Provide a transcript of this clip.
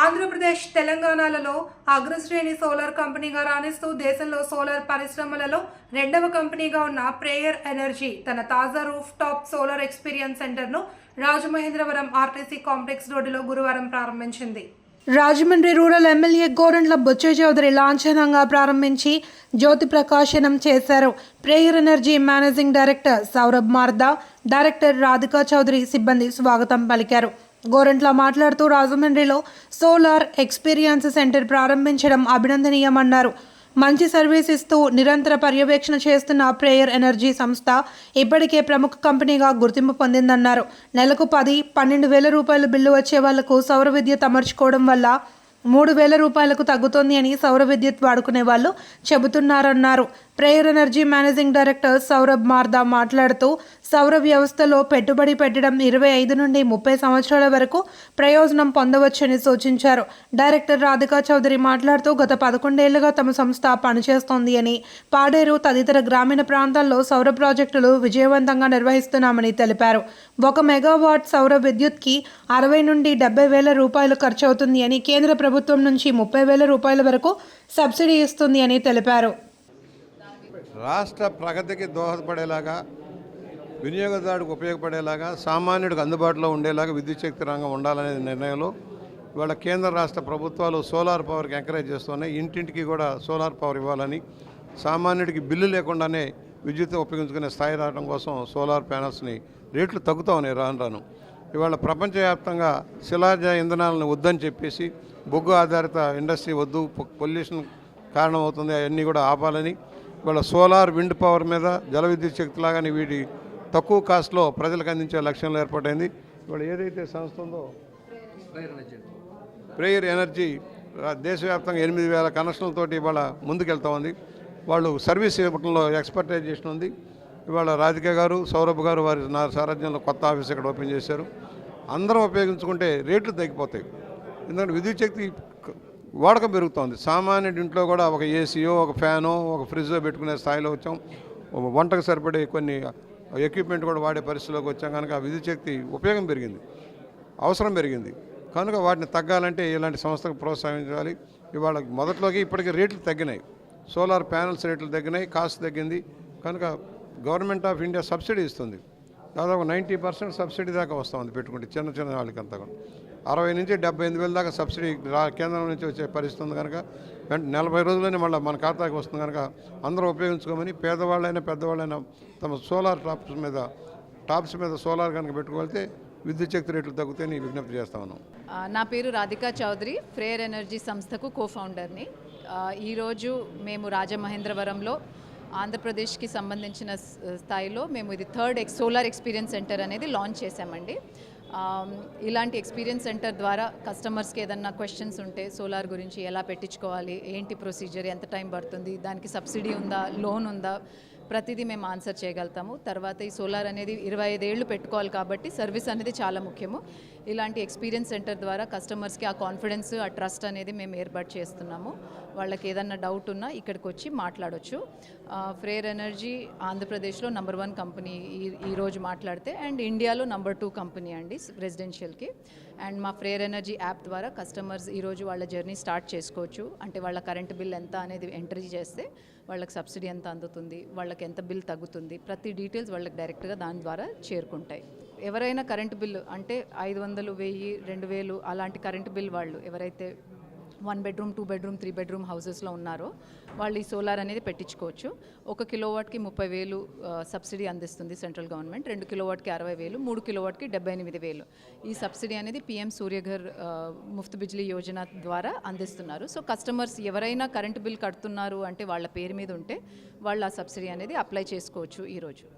ఆంధ్రప్రదేశ్ తెలంగాణలలో అగ్రశ్రేణి సోలార్ కంపెనీగా రాణిస్తూ దేశంలో సోలార్ పరిశ్రమలలో రెండవ కంపెనీగా ఉన్న ప్రేయర్ ఎనర్జీ తన తాజా రూఫ్ టాప్ సోలార్ ఎక్స్పీరియన్స్ సెంటర్ను రాజమహేంద్రవరం ఆర్టీసీ కాంప్లెక్స్ రోడ్డులో గురువారం ప్రారంభించింది. రాజమండ్రి రూరల్ ఎమ్మెల్యే గోరంట్ల బుచ్చ చౌదరి లాంఛనంగా ప్రారంభించి జ్యోతి ప్రకాశనం చేశారు. Freyr energy managing director Saurabh Marda director Radhika Chowdary సిబ్బంది స్వాగతం పలికారు. గోరంట్ల మాట్లాడుతూ రాజమండ్రిలో సోలార్ ఎక్స్పీరియన్స్ సెంటర్ ప్రారంభించడం అభినందనీయమన్నారు. మంచి సర్వీస్ ఇస్తూ నిరంతర పర్యవేక్షణ చేస్తున్న ప్రేయర్ ఎనర్జీ సంస్థ ఇప్పటికే ప్రముఖ కంపెనీగా గుర్తింపు పొందిందన్నారు. నెలకు పది పన్నెండు వేల రూపాయల బిల్లు వచ్చే వాళ్ళకు సౌర విద్యుత్ అమర్చుకోవడం వల్ల మూడు వేల రూపాయలకు తగ్గుతోంది అని సౌర విద్యుత్ వాడుకునే వాళ్ళు చెబుతున్నారన్నారు. Freyr energy managing director Saurabh Marda మాట్లాడుతూ సౌర వ్యవస్థలో పెట్టుబడి పెట్టడం ఇరవై ఐదు నుండి ముప్పై సంవత్సరాల వరకు ప్రయోజనం పొందవచ్చని సూచించారు. డైరెక్టర్ రాధికా చౌదరి మాట్లాడుతూ గత పదకొండేళ్ళుగా తమ సంస్థ పనిచేస్తోంది అని. పాడేరు తదితర గ్రామీణ ప్రాంతాల్లో సౌర ప్రాజెక్టులు విజయవంతంగా నిర్వహిస్తున్నామని తెలిపారు. ఒక మెగావాట్ సౌర విద్యుత్కి అరవై నుండి డెబ్బై వేల రూపాయలు ఖర్చవుతుంది అని కేంద్ర ప్రభుత్వం ప్రభుత్వం నుంచి ముప్పై వేల రూపాయల వరకు సబ్సిడీ ఇస్తుంది అని తెలిపారు. రాష్ట్ర ప్రగతికి దోహదపడేలాగా వినియోగదారుడికి ఉపయోగపడేలాగా సామాన్యుడికి అందుబాటులో ఉండేలాగా విద్యుత్ శక్తి రంగం ఉండాలనే నిర్ణయంలో ఇవాళ కేంద్ర రాష్ట్ర ప్రభుత్వాలు సోలార్ పవర్కి ఎంకరేజ్ చేస్తున్నాయి. ఇంటింటికి కూడా సోలార్ పవర్ ఇవ్వాలని సామాన్యుడికి బిల్లు లేకుండానే విద్యుత్ ఉపయోగించుకునే స్థాయి రావడం కోసం సోలార్ ప్యానల్స్ని రేట్లు తగ్గుతా ఉన్నాయి రాను రాను. ఇవాళ ప్రపంచవ్యాప్తంగా శిలాజ ఇంధనాలను వద్దని చెప్పేసి బొగ్గు ఆధారిత ఇండస్ట్రీ వద్దు పొల్యూషన్ కారణమవుతుంది అవన్నీ కూడా ఆపాలని. ఇవాళ సోలార్ విండ్ పవర్ మీద జల విద్యుత్ శక్తి లాగానే వీటి తక్కువ కాస్ట్లో ప్రజలకు అందించే లక్ష్యంలో ఏర్పాటైంది. ఇవాళ ఏదైతే సంస్థ ఉందో ప్రేయర్ ఎనర్జీ దేశవ్యాప్తంగా ఎనిమిది వేల కనెక్షన్లతోటి ఇవాళ ముందుకెళ్తా ఉంది. వాళ్ళు సర్వీస్ ఇవ్వడంలో ఎక్స్పర్టైజేషన్ ఉంది. ఇవాళ రాధిక గారు సౌరభ్ గారు వారి నా సారథ్యంలో కొత్త ఆఫీస్ ఇక్కడ ఓపెన్ చేశారు. అందరం ఉపయోగించుకుంటే రేట్లు తగ్గిపోతాయి. ఎందుకంటే విద్యుత్ శక్తి వాడకం పెరుగుతోంది. సామాన్యుడి ఇంట్లో కూడా ఒక ఏసీయో ఒక ఫ్యానో ఒక ఫ్రిడ్జో పెట్టుకునే స్థాయిలో వచ్చాం. వంటకు సరిపడే కొన్ని ఎక్విప్మెంట్ కూడా వాడే పరిస్థితిలోకి వచ్చాం. కనుక విద్యుత్ శక్తి ఉపయోగం పెరిగింది. అవసరం పెరిగింది. కనుక వాటిని తగ్గాలంటే ఇలాంటి సంస్థకు ప్రోత్సహించాలి. ఇవాళ మొదట్లోకి ఇప్పటికీ రేట్లు తగ్గినాయి. సోలార్ ప్యానల్స్ రేట్లు తగ్గినాయి. కాస్ట్ తగ్గింది. కనుక గవర్నమెంట్ ఆఫ్ ఇండియా సబ్సిడీ ఇస్తుంది. దాదాపు నైంటీ పర్సెంట్ సబ్సిడీ దాకా వస్తుంది పెట్టుకుంటే చిన్న చిన్న వాళ్ళకంతా కూడా. అరవై నుంచి డెబ్బై ఎనిమిది వేల దాకా సబ్సిడీ కేంద్రం నుంచి వచ్చే పరిస్థితి ఉంది కనుక నలభై రోజుల్లోనే మళ్ళీ మన ఖాతాకి వస్తుంది కనుక అందరూ ఉపయోగించుకోమని పేదవాళ్ళైనా పెద్దవాళ్ళైనా తమ సోలార్ టాప్స్ మీద టాప్స్ మీద సోలార్ కనుక పెట్టుకోవాలితే విద్యుత్ శక్తి రేట్లు తగ్గుతాయని విజ్ఞప్తి చేస్తా ఉన్నాం. నా పేరు రాధికా చౌదరి ఫ్రేయర్ ఎనర్జీ సంస్థకు కో ఫౌండర్ని ఈరోజు మేము రాజమహేంద్రవరంలో ఆంధ్రప్రదేశ్కి సంబంధించిన స్- స్థాయిలో మేము ఇది third X solar experience centre అనేది లాంచ్ చేశామండి. ఇలాంటి ఎక్స్పీరియన్స్ సెంటర్ ద్వారా కస్టమర్స్కి ఏదన్నా క్వశ్చన్స్ ఉంటే సోలార్ గురించి ఎలా పెట్టించుకోవాలి ఏంటి ప్రొసీజర్ ఎంత టైం పడుతుంది దానికి సబ్సిడీ ఉందా లోన్ ఉందా ప్రతిదీ మేము ఆన్సర్ చేయగలుగుతాము. తర్వాత ఈ సోలార్ అనేది ఇరవై ఐదేళ్ళు పెట్టుకోవాలి కాబట్టి సర్వీస్ అనేది చాలా ముఖ్యము. ఇలాంటి ఎక్స్పీరియన్స్ సెంటర్ ద్వారా కస్టమర్స్కి ఆ కాన్ఫిడెన్స్ ఆ ట్రస్ట్ అనేది మేము ఏర్పాటు చేస్తున్నాము. వాళ్ళకి ఏదన్నా డౌట్ ఉన్నా ఇక్కడికి వచ్చి మాట్లాడొచ్చు. ఫ్రేర్ ఎనర్జీ ఆంధ్రప్రదేశ్లో నంబర్ వన్ కంపెనీ ఈ ఈరోజు మాట్లాడితే అండ్ ఇండియాలో నంబర్ టూ కంపెనీ అండి రెసిడెన్షియల్కి. అండ్ మా ఫ్రేర్ ఎనర్జీ యాప్ ద్వారా కస్టమర్స్ ఈరోజు వాళ్ళ జర్నీ స్టార్ట్ చేసుకోవచ్చు. అంటే వాళ్ళ కరెంట్ బిల్ ఎంత అనేది ఎంట్రీ చేస్తే వాళ్ళకి సబ్సిడీ ఎంత అందుతుంది వాళ్ళకి ఎంత బిల్ తగ్గుతుంది ప్రతి డీటెయిల్స్ వాళ్ళకి డైరెక్ట్గా దాని ద్వారా చేరుకుంటాయి. ఎవరైనా కరెంటు బిల్లు అంటే ఐదు వందలు వెయ్యి రెండు వేలు అలాంటి కరెంటు బిల్ వాళ్ళు ఎవరైతే one bedroom two bedroom three bedroom హౌసెస్లో ఉన్నారో. వాళ్ళు ఈ సోలార్ అనేది పెట్టించుకోవచ్చు. ఒక కిలోవాట్కి ముప్పై వేలు సబ్సిడీ అందిస్తుంది సెంట్రల్ గవర్నమెంట్. రెండు కిలోవాట్కి అరవై వేలు మూడు కిలోవాట్కి డెబ్బై ఎనిమిది వేలు. ఈ సబ్సిడీ అనేది పిఎం సూర్యఘర్ ముఫ్త్ బిజ్లీ యోజన ద్వారా అందిస్తున్నారు. సో కస్టమర్స్ ఎవరైనా కరెంటు బిల్ కడుతున్నారు అంటే వాళ్ళ పేరు మీద ఉంటే వాళ్ళు ఆ సబ్సిడీ అనేది అప్లై చేసుకోవచ్చు ఈరోజు.